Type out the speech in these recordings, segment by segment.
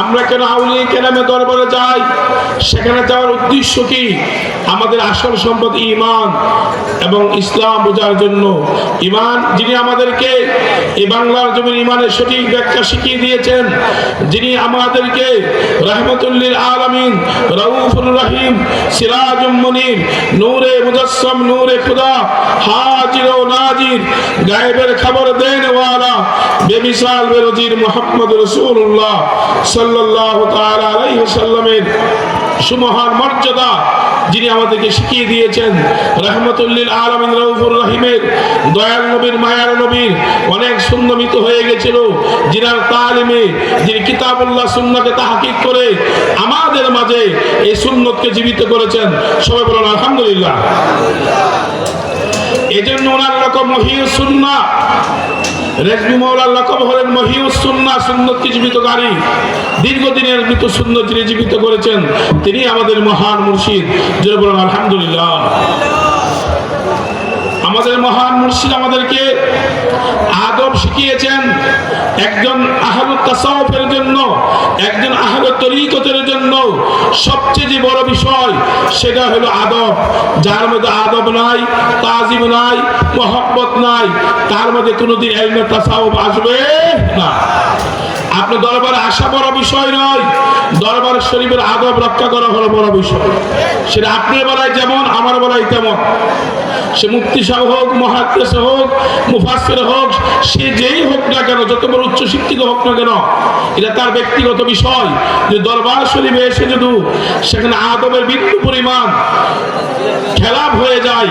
আমরা কেন আউলি কেরামে দরবারে যাই? সেখানে যাওয়ার উদ্দেশ্য কি? আমাদের আসল সম্পদ ইমান এবং ইসলাম বোঝার জন্য। ইমান যিনি আমাদেরকে এই বাংলার জমির ইমানের সঠিক ব্যাখ্যা শিখিয়ে দিয়েছেন, যিনি আমাদেরকে রহমতুল্লিল আলমিন রউফুর রহিম সিরাজুম মনির, নূরে মুজাসম নূরে খুদা, হাজির ও নাজির, গায়েবের খবর দেন ওয়ালা বেমিসাল বেরজির মোহাম্মদ রসুল্লাহ সাল্লাহ সুমহান মর্যাদা যিনি আমাদেরকে শিখিয়ে দিয়েছেন রহমতুল্লিল করে আমাদের মাঝে এই সুন্নতকে জীবিত করেছেন, সবাই বলুন আলহামদুলিল্লাহ। এজন্য ওনার রকম মহিউস সুন্না রেজবি মৌলার লকব হলেন মহিউসুন্না সুন্নতকে গাড়ি? দীর্ঘদিনের মৃত সুন্নত যিনি জীবিত করেছেন, তিনি আমাদের মহান মুর্শিদ। যে বলেন, আলহামদুলিল্লাহ। আমাদের মহান মুর্শিদ আমাদেরকে আদব শিখিয়েছেন একজন আহলুত তাসাউফের জন্য, একজন আহলুত তরিকতের জন্য সবচেয়ে যে বড় বিষয়, সেটা হলো আদব। যার মধ্যে আদব নাই, তাজিম নাই, মহব্বত নাই, তার মধ্যে কোনোদিন এলমে তাসাউফ আসবে না। আপনি দরবারে আসা বড় বিষয় নয়। দরবার শরীফের আদব রক্ষা করা হলো বড় বিষয়। সেটা আপনার বেলায় যেমন, আমার বেলায় তেমন। সে মুক্তি সাহ হোক, মহাদ্দেশ হোক মুফাসের হোক, সে যেই হোক না কেন, যত বড় উচ্চ শিক্ষিত হোক না কেন, এটা তার ব্যক্তিগত বিষয়। যে দরবার শরীফে এসে যদি সেখানে আদবের বিন্দু পরিমাণ খেলাপ হয়ে যায়,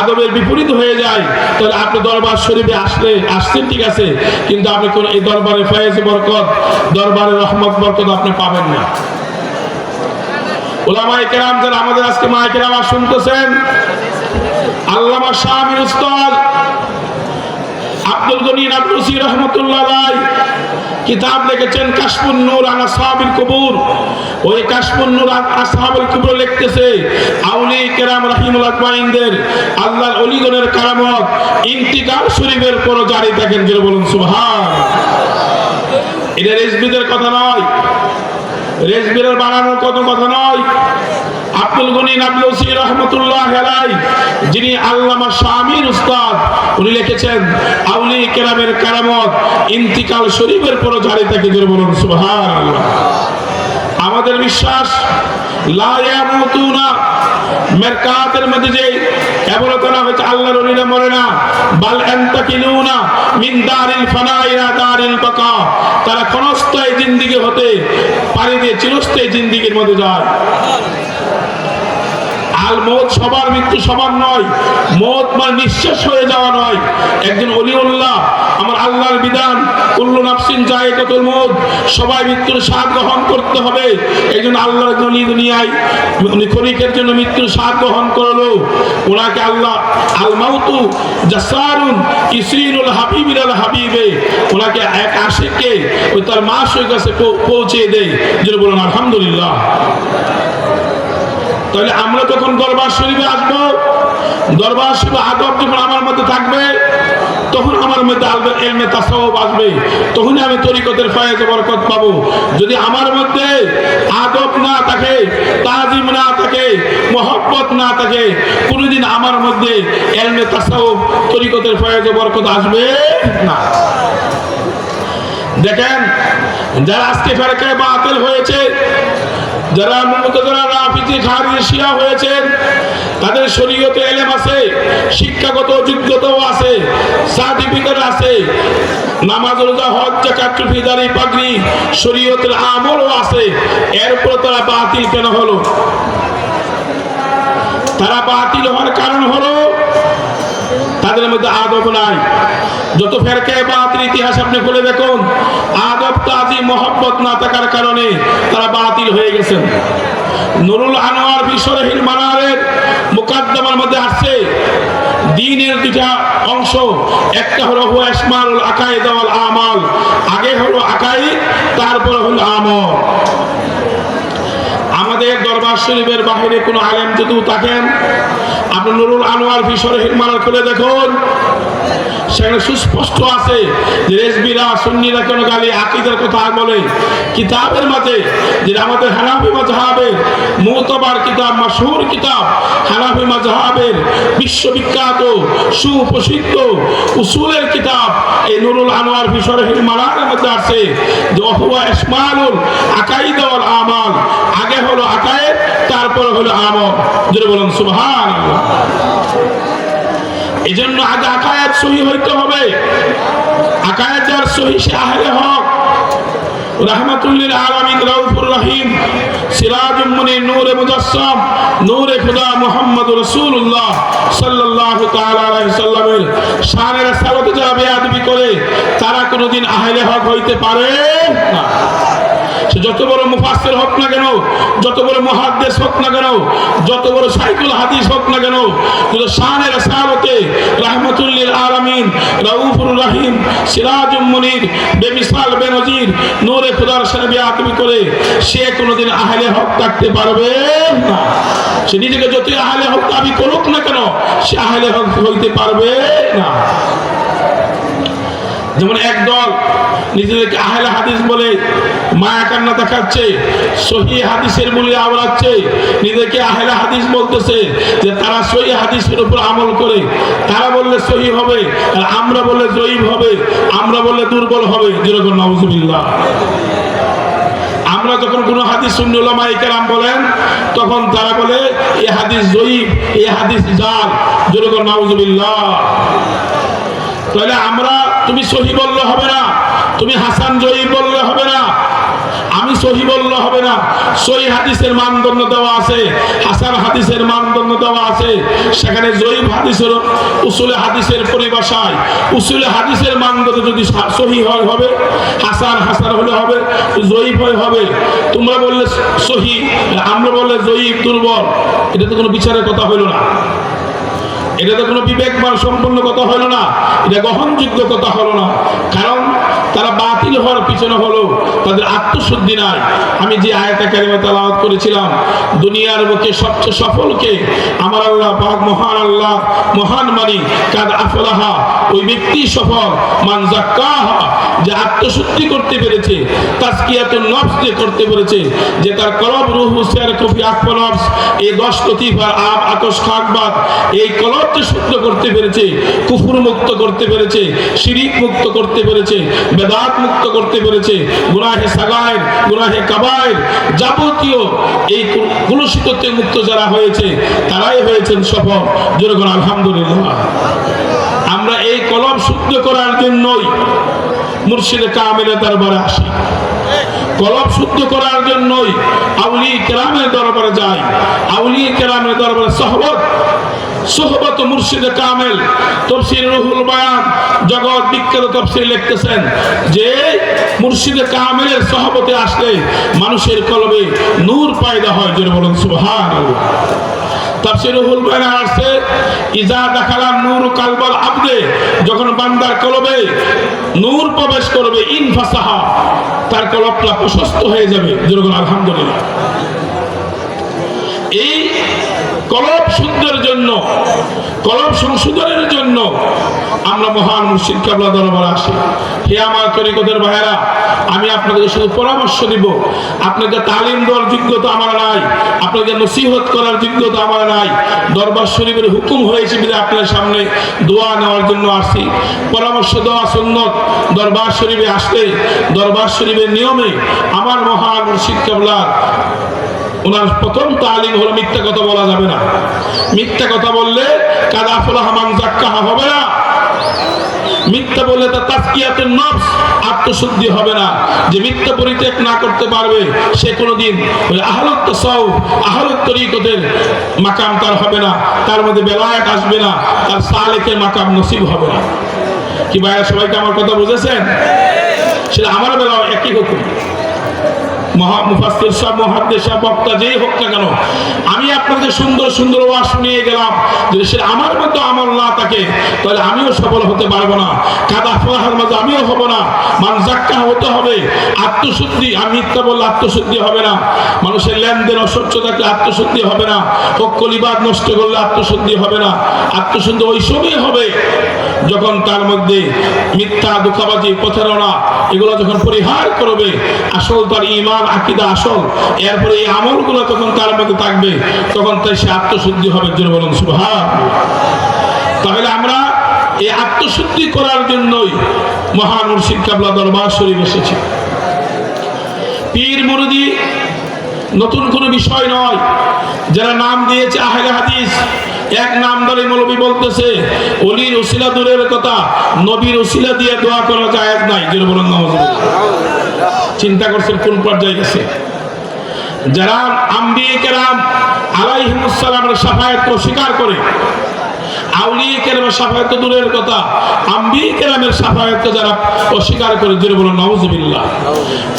আদবের বিপরীত হয়ে যায়, তাহলে আপনি দরবার শরীফে আসলে, আসছেন ঠিক আছে, কিন্তু আপনি কোন এই দরবারে ফয়েজ বরকত দরবারে রহমত, বরকত আপনি পাবেন না। ওলামাই কেরাম আমাদের আজকে মায় কেরাম শুনতেছেন, আল্লামা উস্তাদ আব্দুল গনি নাবলুসি রহমতুল্লাহ রায় কিতাব লিখেছেন, কাশফুন নূর আন আসহাবিল কুবুর। ওই কাশফুন নূর আসহাবিল কুবুর লিখতেছে আউলি কেরাম রাহিমুল আজমাইনদের আল্লাহর অলিগণের কারামত ইন্তিকাল শরীফের পর জারি থাকেন যে বলুন, সুবহান। এটা রেসবিদের কথা নয়। রেসবিরের বানানোর কত কথা নয়। আব্দুল গনি নাবলসি রহমতুল্লাহ হেলাই যিনি আল্লামা শামির উস্তাদ, উনি লিখেছেন, আউলি কেরামের কারামত ইন্তিকাল শরীফের পর জারি থাকে বলুন, সুবহানাল্লাহ। আমাদের বিশ্বাস মেরকাতের মধ্যে যে এবরতনা হচ্ছে আল্লাহর ওলিরা মরে না বাল আনতাকিলুনা মিন দারিল ফানা ইলা দারিল বাকা তারা ক্ষণস্থায়ী জিন্দিগি হতে পারি দিয়ে চিরস্থায়ী জিন্দিগির মধ্যে যায় আল মৌত সবার মৃত্যু সবার নয়। মৌত মানে নিঃশ্বাস হয়ে যাওয়া নয়। একজন অলিউল্লাহ, আমার আল্লাহর বিধান, কুল্লু নাফসিন জায়গাতুল মৌত, সবাই মৃত্যুর স্বাদ গ্রহণ করতে হবে। একজন আল্লাহর জনী দুনিয়ায়, উনি জন্য মৃত্যুর স্বাদ গ্রহণ করল। ওনাকে আল্লাহ আল মাউতু জাসারুন ইসরিনুল হাবিবির আল হাবিবে, ওনাকে এক আশেককে ওই তার মাসের কাছে পৌঁছে দেয়। যেটা বলুন, আলহামদুলিল্লাহ। তাহলে আমরা যখন দরবার শরীফে আসব, দরবার শরীফে আদব যখন আমার মধ্যে থাকবে, তখন আমার মধ্যে আলবে এলমে তাসাউব আসবে। তখন আমি তরিকতের ফয়েজ বরকত পাবো। যদি আমার মধ্যে আদব না থাকে, তাজিম না থাকে, মহব্বত না থাকে, কোনোদিন আমার মধ্যে এলমে তাসাউব তরিকতের ফয়েজ বরকত আসবে না। দেখেন, যারা আজকে ফেরকায় বাতিল হয়েছে যারা মুমতাজরা রাফিজি খারিজ শিয়া হয়েছেন তাদের শরীয়তে এলেম আছে, শিক্ষাগত যোগ্যতাও আছে, সার্টিফিকেট আছে, নামাজ রোজা, হজ জাকাত টুপি দাড়ি শরীয়তের আমলও আছে, এরপর তারা বাতিল কেন হলো? তারা বাতিল হওয়ার কারণ হলো তাদের মধ্যে আদব নাই। যত ফেরকে বাতিল ইতিহাস আপনি খুলে দেখুন, আদব, তাজি মোহাম্মত না থাকার কারণে তারা বাতিল হয়ে গেছেন। নুরুল আনোয়ার বিশ্বরহীন মানারের মুকাদ্দমার মধ্যে আসছে। দিনের দুটা অংশ, একটা হলো হু আসমানুল আকাইদ ওয়াল আমাল, আগে হলো আকাইদ তারপর হলো আমল। আমাদের দরবার শরীফের বাহিরে কোনো আলেম যদি থাকেন আপনি নুরুল আনোয়ার ফিসরে হিরমানার খুলে দেখুন। সেখানে সুস্পষ্ট আছে যে সুন্নিরা কেন গালি আকিদের কথা বলে? কিতাবের মাঝে যে আমাদের হানাফি কিতাব মাসহুর কিতাব, হানাফি বিশ্ববিখ্যাত, সুপ্রসিদ্ধ উসুলের কিতাব, এই নুরুল আনোয়ার ফি শরহিল মালার মধ্যে আছে যে অহুয়া আকাইদ আমাল। আগে হলো আকায়েদ তারপরে হলো আমল। যেটা বলুন, সুবহানাল্লাহ। এই জন্য আগে আকায়াত সহি হইতে হবে। আকায়াত যার সহি, সে আহলে হক। রহমতুল্লিল আলামিন, রাউফুর রহিম সিরাজুম মুনির, নূরে মুজাসসাম নূরে খুদা মুহাম্মদ রাসূলুল্লাহ সাল্লাল্লাহু তাআলা আলাইহি সাল্লামের শানের সালাতে যারা বেয়াদবি করে, তারা কোনোদিন আহলে হক হইতে পারে না। সে যত বড় মুফাসসির হোক না কেন, যত বড় মুহাদ্দিস হোক না কেন, যত বড় সাইকুল হাদিস হোক না কেন, কিন্তু শানের সালাতে রাহমাতুল্লিল আলামিন, রাউফুর রহিম, সিরাজুম মুনির, বেমিসাল বেনজির, নূরে খুদার সাথে বেয়াদবি করে সে কোনোদিন আহলে হক থাকতে পারবে না। সে নিজেকে যতই আহলে হক দাবি করুক না কেন, সে আহলে হক হইতে পারবে না। যেমন একদল নিজেদেরকে আহলে হাদিস বলে, মায়া কান্না দেখাচ্ছে, সহি হাদিসের বলে আওড়াচ্ছে নিজেদেরকে আহলে হাদিস বলতেছে যে তারা সহি হাদিসের উপর আমল করে। তারা বললে সহি হবে, আর আমরা বললে জয়ীব হবে, আমরা বললে দুর্বল হবে। যেরকম নবজুবিল্লাহ আমরা যখন কোনো হাদিস শূন্য ওলামা ইকেরাম বলেন, তখন তারা বলে, এ হাদিস জয়ীব, এ হাদিস জাল। যেরকম নবজুবিল্লাহ তাহলে আমরা, তুমি সহি বললে হবে না, তুমি হাসান জয়ী বললে হবে না, আমি সহি বললে হবে না। সহি হাদিসের মানদণ্ড দেওয়া আছে, হাসান হাদিসের মানদণ্ড দেওয়া আছে, সেখানে জয়ীব হাদিসের উসুলে হাদিসের পরিভাষায়, উসুলে হাদিসের মানদণ্ড যদি সহি হয় হবে, হাসান হাসান হলে হবে, জয়ীব হয় হবে। তোমরা বললে সহি, আমরা বললে জয়ীব দুর্বল, এটা তো কোনো বিচারের কথা হইল না। এটা তো কোনো বিবেকবান, সম্পূর্ণ কথা হলো না। এটা গ্রহণযোগ্য কথা হলো না। কারণ তারা বাতিল হওয়ার পিছনে হলো, তাদের আত্মশুদ্ধি নাই। আমি যে আয়তা কারিমা তালাওয়াত করেছিলাম, দুনিয়ার বুকে সবচেয়ে সফলকে আমার আল্লাহ পাক মহান আল্লাহ, মহান মানি, কাদ আফলাহা, ওই ব্যক্তি সফল, মান জাক্কাহা যে আত্মশুদ্ধি করতে পেরেছে, তাজকিয়াতুন নফস যে করতে পেরেছে, যে তার কলব রুহ হুসিয়ার কফি আকফা নফস এই দশ লতিফার আব আতস খাকবাদ এই কলবকে শুদ্ধ করতে পেরেছে, কুফুর মুক্ত করতে পেরেছে, শিরিক মুক্ত করতে পেরেছে, বেদাত মুক্ত করতে পেরেছে, গুনাহে সাগায়ের, গুনাহে কাবায়ের যাবতীয় এই কুলসিততে মুক্ত যারা হয়েছে, তারাই হয়েছেন সফল। যেরকম আলহামদুলিল্লাহ। আমরা এই কলম শুদ্ধ করার জন্যই মুর্শিদে কামেলে দরবারে আসি। কলম শুদ্ধ করার জন্যই আউলি কেরামের দরবারে যায়। আউলি কেরামের দরবারে সহবত, সোহবত মুর্শিদ কামেল তফসির রুহুল বায়ান জগৎ বিখ্যাত তফসির লিখতেছেন যে মুর্শিদে কামেলের সহবতে আসলে মানুষের কলবে নূর পায়দা হয় যেটা বলেন কালবাল আবদে যখন কলবে প্রবেশ করবে তার প্রশস্ত হয়ে যাবে আলহামদুলিল্লাহ। এই কলব শুদ্ধের জন্য, কলব সংশোধনের জন্য আমরা মহান মুর্শিদ দরবারে আসি। হে আমার তরিকতের ভাইয়েরা, আমি আপনাকে শুধু পরামর্শ দিব। আপনাকে তালিম দেওয়ার যোগ্যতা আমার নাই আপনাকে নসিহত করার যোগ্যতা আমার নাই। দরবার শরীফের হুকুম হয়েছে বলে আপনার সামনে দোয়া নেওয়ার জন্য আসি। পরামর্শ দেওয়া সুন্নত, দরবার শরীফে আসলে, দরবার শরীফের নিয়মে আমার মহান মুর্শিদ ওনার প্রথম তালিম হলো মিথ্যা কথা বলা যাবে না। মিথ্যা কথা বললে কাদা ফলাহমান জাক্কাহা হবে না। মিথ্যা বললে তার তাস্কিয়াতুন নফস, আত্মশুদ্ধি হবে না। যে মিথ্যা পরিত্যাগ না করতে পারবে, সে কোনোদিন ওই আহলত তাসাউ আহলত তরিকতের মাকাম তার হবে না। তার মধ্যে বেলায়াত আসবে না। তার সালেকের মাকাম নসিব হবে না। কি ভাইয়া সবাইকে আমার কথা বুঝেছেন? সেটা আমার বেলাও একই হুকুম। মহা মুফাসসির সাহেব, মুহাদ্দিস সাহেব, বক্তা যেই হোক না কেন, আমি আপনাদের সুন্দর সুন্দর ওয়াজ শুনিয়ে গেলাম। যদি সে আমার মতো আমল না থাকে, তাহলে আমিও সফল হতে পারব না। কাদা ফলাহার মতো আমিও হব না। মান জাক্কা হতে হবে। আত্মশুদ্ধি আমি মিথ্যা বললে আত্মশুদ্ধি হবে না। মানুষের লেনদেন অস্বচ্ছ থাকলে আত্মশুদ্ধি হবে না। কলিবাদ নষ্ট করলে আত্মশুদ্ধি হবে না। আত্মশুদ্ধি ওই সময় হবে। যখন তার মধ্যে মিথ্যা, দুঃখাবাজি, প্রতারণা, এগুলো যখন পরিহার করবে, আসল তার ইমান আকিদা আসল, এরপরে এই আমলগুলো তখন তার মধ্যে থাকবে, তখন তাই সে আত্মশুদ্ধি হবে জন্য বলুন সুভাষ তাহলে আমরা এই আত্মশুদ্ধি করার জন্যই মহান মুর্শিদ কাবলা দরবার শরীফ এসেছে। পীর মুরুদি নতুন কোনো বিষয় নয়, যারা নাম দিয়েছে আহেলে হাদিস এক নামদারি মৌলবী বলতেছে, অলির উসিলা দূরের কথা, নবীর উসিলা দিয়ে দোয়া করা যায় নাই যেটা বলুন। চিন্তা করছেন কোন পর্যায়ে গেছে যারা আম্বিয়ে কেরাম আলাইহিমুসালামের সাফায়াত অস্বীকার করে, আউলিয়ে কেরামের সাফায়াত দূরের কথা, আম্বিয়ে কেরামের সাফায়াত যারা অস্বীকার করে যেটা বলুন নওয়াজবিল্লাহ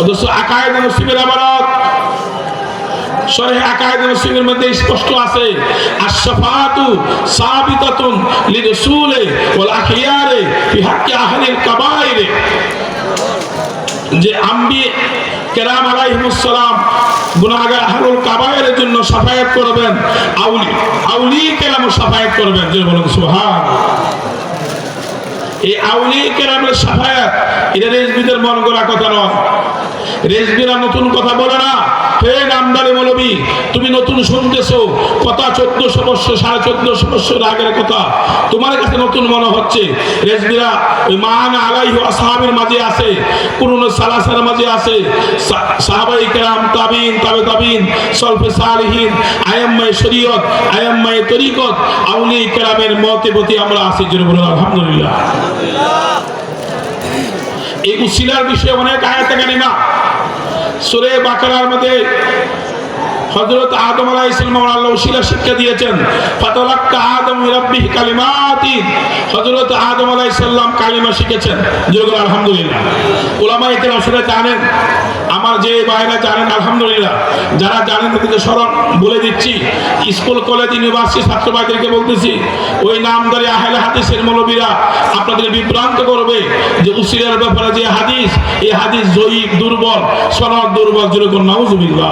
অথচ আকায়েদ নসিবের আমানত শরহে আকায়েদ নসিবের মধ্যে স্পষ্ট আছে, আশ-শাফাআতু সাবিতাতুন লিরাসূলি ওয়াল আখিয়ারে ফি হাক্কি আহলিল কাবায়ের যে আম্বি কেরাম আলাইহিমুসসালাম গুনাহগার আহলুল কাবায়ের জন্য সাফায়াত করবেন, আউলি আউলি কেরাম সাফায়াত করবেন যে বলুন, সুবহান। এই আউলি কেরামের সাফায়াত এটা রেজবিদের মন গড়া কথা নয়। রেজবিরা নতুন কথা বলে না। হে নামদারি মৌলবী, তুমি নতুন শুনতেছো। কথা চোদ্দশো বছর, সাড়ে চোদ্দশো বছর আগের কথা। তোমার কাছে নতুন মনে হচ্ছে। রেজবিরা ওই মান আলাই আসহাবের মাঝে আছে পুরনো সালাসার মাঝে আছে। সাহাবাই কেরাম, তাবিন, তাবে তাবিন, সলফে সালিহীন, আয়াম্মায় শরীয়ত, আয়াম্মায় তরিকত আউলি কেরামের মতে প্রতি আমরা আছি জন্য আলহামদুলিল্লাহ। এই উসিলার বিষয়ে অনেক আয়াত কারিমা। সুরে বাকারার মধ্যে হযরত আদম আলাইহিস আল্লাহ উসিলা শিক্ষা দিয়েছেন, ফাতালাক্কা আদম রাব্বিহি কালিমাতিন হযরত আদম আলাইহিস কালিমা শিখেছেন, জোরে আলহামদুলিল্লাহ। উলামায়ে কেরাম শুনে জানেন, আমার যে ভাইরা জানেন, আলহামদুলিল্লাহ। যারা জানেন, তাদেরকে স্মরণ বলে দিচ্ছি, স্কুল, কলেজ, ইউনিভার্সিটি ছাত্র বলতেছি, ওই নামদারি আহলে হাদিসের মৌলবীরা আপনাদের বিভ্রান্ত করবে যে উসিলার ব্যাপারে যে হাদিস, এই হাদিস জয়ীব, দুর্বল, সনদ দুর্বল যেরকম নাউজুবিল্লাহ।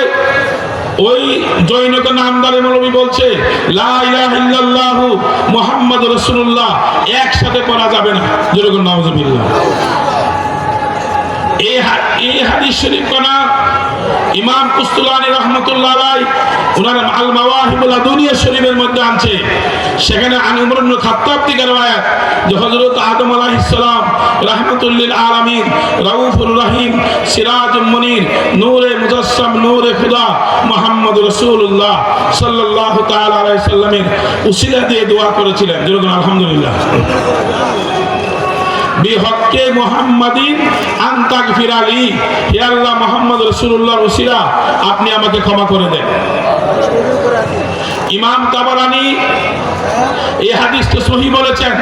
ওই জৈনক নামদারি মৌলবি বলছে মোহাম্মদ রসুল্লাহ একসাথে পড়া যাবে না। যেরকম নাউজুবিল্লাহ। এই হাদিস শরীফ কনা ইমাম কুস্তুলানি রহমতুল্লাহ আলাই ওনার আল মাওয়াহিবুল দুনিয়া শরীফের মধ্যে আনছে। সেখানে আন উমর ইবনে খাত্তাব থেকে রওয়ায়াত, যে হযরত আদম আলাইহিস সালাম রাহমাতুল আলামিন, রাউফুর রহিম, সিরাজুল মুনির, নূরে মুজাসসাম, নূরে খুদা মুহাম্মদ রাসূলুল্লাহ সাল্লাল্লাহু তাআলা আলাইহি সাল্লামের উসিলা দিয়ে দোয়া করেছিলেন। যেরকম আলহামদুলিল্লাহ। বিহক্কে মুহাম্মাদিন আন্তাক ফিরালি হে আল্লাহ মোহাম্মদ রসুল্লাহ রসিরা আপনি আমাকে ক্ষমা করে দেন। ইমাম তাবারানি এই হাদিসকে সহি বলেছেন।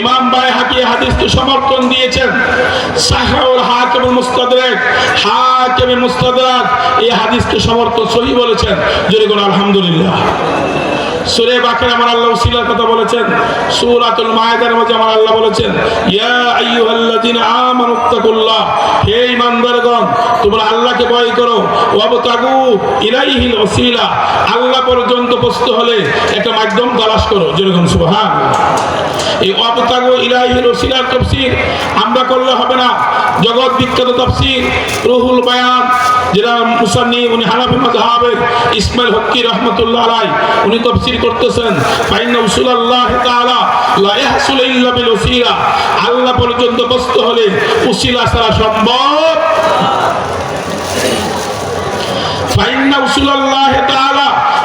ইমাম বাইহাকি এই হাদিসকে সমর্থন দিয়েছেন। সাহাউল হাকিম মুস্তাদরাক হাকিম মুস্তাদরাক এই হাদিসকে সমর্থন সহি বলেছেন। যেরকম আলহামদুলিল্লাহ। সুরে বাকের আমার আল্লাহ উসিলার কথা বলেছেন। সূরাতুল মায়েদার মধ্যে আমার আল্লাহ বলেছেন, ইয়া আইয়ুহাল্লাযিনা আমানুত্তাকুল্লাহ হে ঈমানদারগণ, তোমরা আল্লাহকে ভয় করো। ওয়াবতাগু ইলাইহিল ওসিলা। আল্লাহ পর্যন্ত পৌঁছতে হলে একটা মাধ্যম তালাশ করো, যেরকম সুবহান। এই ওয়াবতাগু ইলাইহিল ওসিলার তাফসীর আমরা করলে হবে না। জগৎ বিখ্যাত তাফসীর, রুহুল বায়ান, যেটা মুসান্নি উনি হানাফি মাযহাবের ইসমাইল হক্কি রহমাতুল্লাহ আলাই উনি তাফসীর করতেছেন। ফাইন্না উসুলাল্লাহ তাআলা লা ইয়াহসুল ইল্লা বিল উসিলা আল্লাহ পর্যন্ত পৌঁছতে হলে উসিলা ছাড়া সম্ভব। ফাইন্না উসুলাল্লাহ তাআলা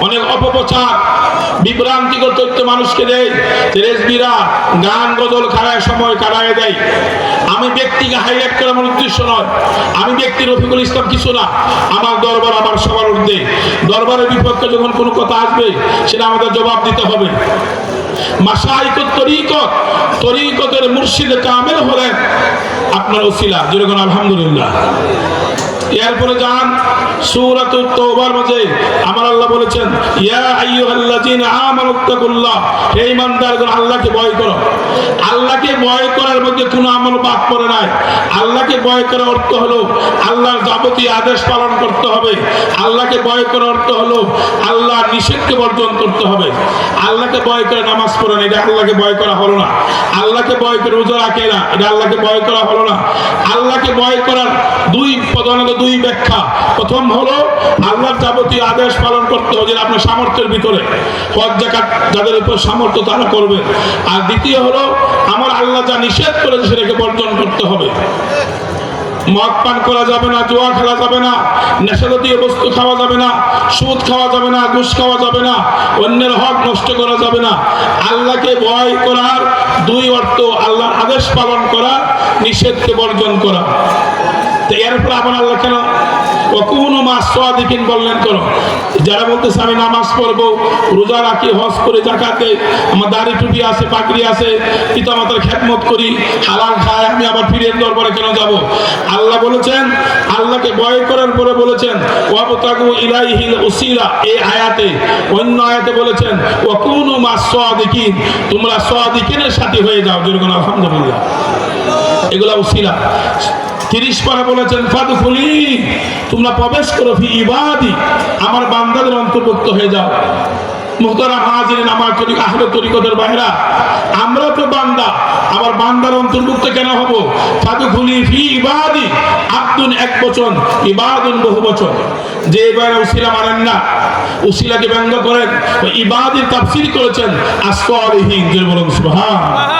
অনেক অপপ্রচার, বিভ্রান্তিকর তথ্য মানুষকে দেয়। গান গজল খাড়ায় সময় কাটায় দেয়। আমি ব্যক্তিকে হাইলাইট করা আমার উদ্দেশ্য নয়। আমি ব্যক্তি রফিকুল ইসলাম কিছু না। আমার দরবার আমার সবার ঊর্ধ্বে। দরবারের বিপক্ষে যখন কোনো কথা আসবে, সেটা আমাদের জবাব দিতে হবে। তরিকত মুর্শিদে হলেন আপনার ওসিলা। যেরকম আলহামদুলিল্লাহ। এরপরে যান সূরাতুত তওবার মাঝে। আমার আল্লাহ বলেছেন, ইয়া আইয়ুহাল্লাযিনা আমানুত্তাকুল্লাহ হে ঈমানদারগণ আল্লাহকে ভয় করো। আল্লাহকে ভয় করার মধ্যে কোনো আমল বাদ পড়ে নাই। আল্লাহকে ভয় করার অর্থ হলো, আল্লাহর যাবতীয় আদেশ পালন করতে হবে। আল্লাহকে ভয় করার অর্থ হলো, আল্লাহর নিষেধকে বর্জন করতে হবে। আল্লাহকে ভয় করে নামাজ পড়ে না, এটা আল্লাহকে ভয় করা হলো না। আল্লাহকে ভয় করে রোজা রাখে না, এটা আল্লাহকে ভয় করা হলো না। আল্লাহকে ভয় করার দুই প্রধানত দুই ব্যাখ্যা। প্রথম হলো আল্লাহর যাবতীয় আদেশ পালন করতে হবে যেটা আপনার সামর্থ্যের ভিতরে। হজ জাকাত যাদের উপর সামর্থ্য তারা করবে। আর দ্বিতীয় হলো, আমার আল্লাহ যা নিষেধ করেছে সেটাকে বর্জন করতে হবে। মদ পান করা যাবে না, জোয়া খেলা যাবে না, নেশাজাতীয় বস্তু খাওয়া যাবে না, সুদ খাওয়া যাবে না, ঘুষ খাওয়া যাবে না, অন্যের হক নষ্ট করা যাবে না। আল্লাহকে ভয় করার দুই অর্থ, আল্লাহর আদেশ পালন করা, নিষেধকে বর্জন করা। তো এরপর আবার আল্লাহ কেন কখনো মাস সোয়াদিকিন বললেন করো যারা বলতেছে আমি নামাজ পড়ব, রোজা রাখি, হজ করে জাকাতে আমার দাড়ি টুপি আছে পাকড়ি আছে পিতা মাতার খ্যাতমত করি, হালাল খায়, আমি আবার ফিরের দরবারে কেন যাব? আল্লাহ বলেছেন, আল্লাহকে ভয় করার পরে বলেছেন, ওয়াবতাগু ইলাইহিল উসিলা এই আয়াতে, অন্য আয়াতে বলেছেন ওয়াকুনু মাস সোয়াদিকিন তোমরা সোয়াদিকিনের সাথে হয়ে যাও যেরকম আলহামদুলিল্লাহ। এগুলা উসিলা। তিরিশ পারা বলেছেন ফাদুফুলি তোমরা প্রবেশ করো ফি ইবাদি, আমার বান্দাদের অন্তর্ভুক্ত হয়ে যাও। হাজিরিন, আমার তরি, আহলে বাইরা আমরা তো বান্দা, আমার বান্দার অন্তর্ভুক্ত কেন হব? ফাদুফুলি ফি ইবাদি, আব্দুন এক বচন, ইবাদুন বহু বচন। যে এবার উসিলা মানেন না, উসিলাকে ব্যঙ্গ করেন ইবাদির তাফসির করেছেন, আসফালিহীন যে বলুন, সুবহান।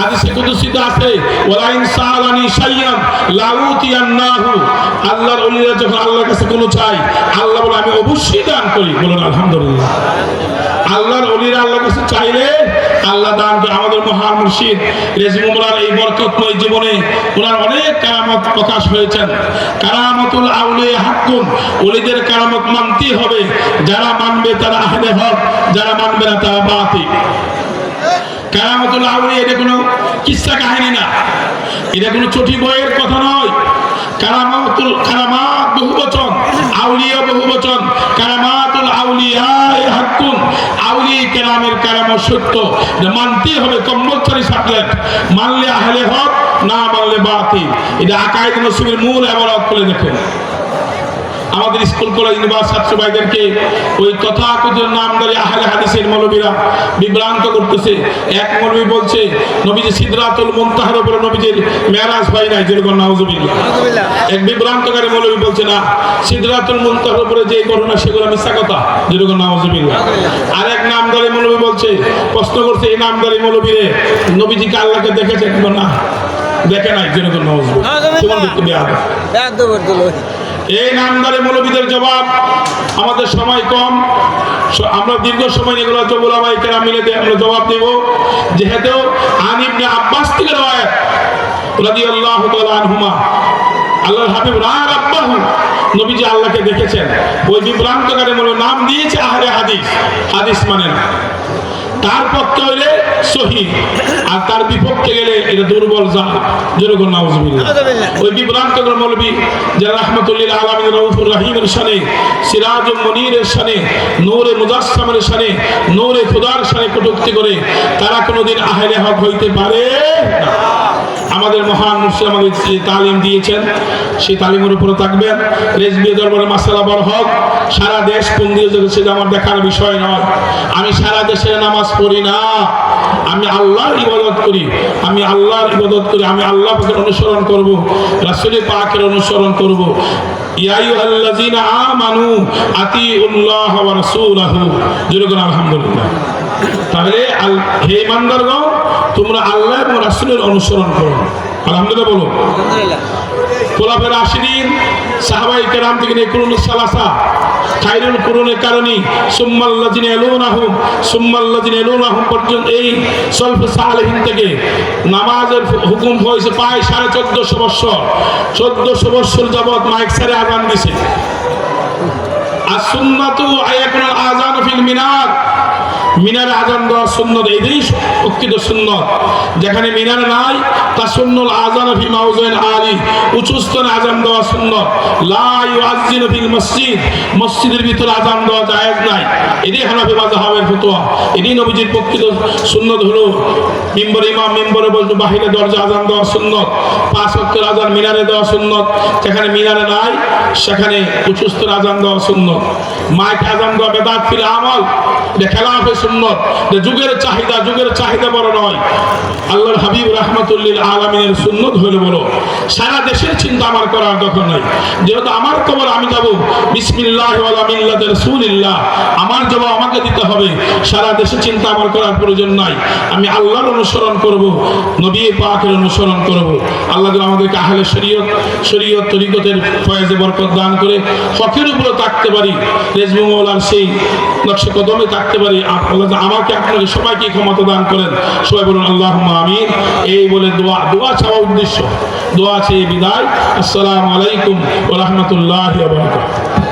হাদিসে কুদসিতে আছে ওয়ালাইন সালানি শাইয়ান লাউতিয়ান্নাহু আল্লাহর ওলিরা যখন আল্লাহর কাছে কোনো চাই আল্লাহ বলে, আমি অবশ্যই দান করি। বলুন, আলহামদুলিল্লাহ। আল্লাহর ওলিরা আল্লাহর কাছে চাইলে আল্লাহ দান করে। আমাদের মহান মুর্শিদ রেজমুমরার এই বরকতময় জীবনে ওনার অনেক কারামত প্রকাশ হয়েছেন। কারামতুল আউলিয়া হাক্কুন, ওলিদের কারামত মানতেই হবে। যারা মানবে তারা আহলে হক, যারা মানবে না তারা বাতিল। কারামতুল আউলিয়া, এটা কোনো কাহিনী না। এটা কোনো চটি বইয়ের কথা নয়। বহু বচন। বহু বচন। মানতেই হবে কম্পলসারি সাবজেক্ট মানলে আহলে হক, না মানলে বাতিল। এটা নসিবের মূল এবারত করে দেখুন। আমাদের স্কুল কলেজ ইউনিভার্স ছাত্র ভাইদেরকে ওই তথাকথিত নামদারি আহলে হাদিসের মৌলবীরা বিভ্রান্ত করতেছে। এক মৌলবী বলছে নবীজি সিদ্ধাতুল মুনতাহার উপরে নবীজির মেরাজ ভাই নাই যেরকম নাউজুবিল্লাহ। এক বিভ্রান্তকারী মৌলবী বলছে না সিদ্ধাতুল মুনতাহার উপরে যে ঘটনা সেগুলো মিথ্যা কথা যেরকম নাউজুবিল্লাহ। আর এক নামদারি মৌলবী বলছে প্রশ্ন করছে এই নামদারি মৌলবীরে নবীজিকে আল্লাহকে দেখেছে কিংবা না দেখে নাই যেরকম নাউজুবিল্লাহ। তোমার দেখতে একদম এই নামদারে মৌলবীদের জবাব আমাদের সময় কম। আমরা দীর্ঘ সময় এগুলো জবুলামাই কেরা মিলে আমরা জবাব দেব। যেহেতু আনিবনে আব্বাস থেকে রয়েছে রাদিয়াল্লাহু তাআলা আনহুমা। আল্লাহর হাবিব রায় আব্বাহু, নবীজি আল্লাহকে দেখেছেন। ওই বিভ্রান্তকারী মূল নাম দিয়েছে আহলে হাদিস। হাদিস মানে না। তার পক্ষে হইলে সহি আর তার বিপক্ষে গেলে এটা দুর্বল যা যেরকম নাউজুবিল্লাহ। ওই বিভ্রান্ত মৌলবী যারা রহমতুল্লিল আলমিন রউফুর রাহিমের শানে সিরাজ মনিরের শানে নূরে মুজাসসামের শানে নূরে খুদার শানে কটুক্তি করে তারা কোনোদিন আহেলে হক হইতে পারে না। আমাদের মহান মুর্শিদ আমাদের যে তালিম দিয়েছেন, সেই তালিমের উপরে থাকবেন রেজবিয়া দরবারে মাসালা বড় হক, সারা দেশ কোন দিয়ে সেটা আমার দেখার বিষয় নয়। আমি সারা দেশে নামাজ পড়ি না। আমি আল্লাহর ইবাদত করি, আমি আল্লাহর ইবাদত করি, আমি আল্লাহ অনুসরণ করব, রাসূল পাকের অনুসরণ করব। ইয়া আইয়ুহাল্লাযীনা আমানু আতিউল্লাহ ওয়া রাসূলাহু। যেরকম আলহামদুলিল্লাহ। তাহলে হে ইমানদারগণ তোমরা আল্লাহ এবং রাসূলের অনুসরণ করো। আলহামদুলিল্লাহ বলো। খোলাফের আশিরিন সাহাবাই কেরাম থেকে নিয়ে কুরুন সালাসা খাইরুল কুরুনের কারণে সুম্মাল্লাজিন এলুনাহুম সুম্মাল্লাজিন এলুনাহুম পর্যন্ত এই সলফে সালেহিন থেকে নামাজের হুকুম হয়েছে প্রায় সাড়ে চোদ্দশো বৎসর। চোদ্দশো বৎসর যাবৎ মাইক সারে আজান দিছে। আর সুন্নাতু আয়াকুল আজান ফিল মিনার মিনারে আজান দেওয়া সুন্নত এটাই প্রকৃত সুন্নত। যেখানে মিনার নাই, তা সুন্নুল আজান ফি মাউজাইন আলী, উঁচু স্থানে আজান দেওয়া সুন্নত। লাই ইউআজ্জিনু ফিল মসজিদ, মসজিদের ভিতরে আজান দেওয়া জায়েজ নাই। এটাই হানাফি মাযহাবের ফতোয়া। এটাই নবীজির প্রকৃত সুন্নত হলো। মিম্বর ইমাম মিম্বরে বলতো, বাহিরে দরজা আজান দেওয়া সুন্নত, পাঁচ ওয়াক্তের আজান মিনারে দেওয়া সুন্নত। যেখানে মিনারে নাই, সেখানে উঁচু স্তরে আজান দেওয়া সুন্নত। মাইকে আজান দেওয়া বেদাত ফিল আমল। এটা খেলাফে সুন্নত। যুগের চাহিদা যুগের চাহিদা বড় নয়। আল্লাহর হাবিব রহমতুল্লিল আলমিনের সুন্নত হইলে বলো। সারা দেশের চিন্তা আমার করার দরকার নাই। যেহেতু আমার খবর আমি যাব, বিসমিল্লাহ মিল্লাতে রসুলিল্লাহ। আমার জবাব আমাকে দিতে হবে। সারা দেশে চিন্তা আমার করার প্রয়োজন নাই। আমি আল্লাহর অনুসরণ করব, নবী পাকের অনুসরণ করব। আল্লাহ আমাদেরকে আহলে শরীয়ত শরীয়ত তরিকতের ফয়েজে বরকত দান করে হকের উপরে থাকতে পারি। রেজমু মৌলার সেই নকশে কদমে থাকতে পারি। আল্লাহ আমাকে, আপনাকে সবাইকে ক্ষমতা দান করেন। সবাই বলুন আল্লাহ আমিন। এই বলে দোয়া দোয়া ছাড়া উদ্দেশ্য। দোয়া চেয়ে বিদায়। আসসালামু আলাইকুম ওয়া রাহমাতুল্লাহি ওয়া বারাকাতুহু।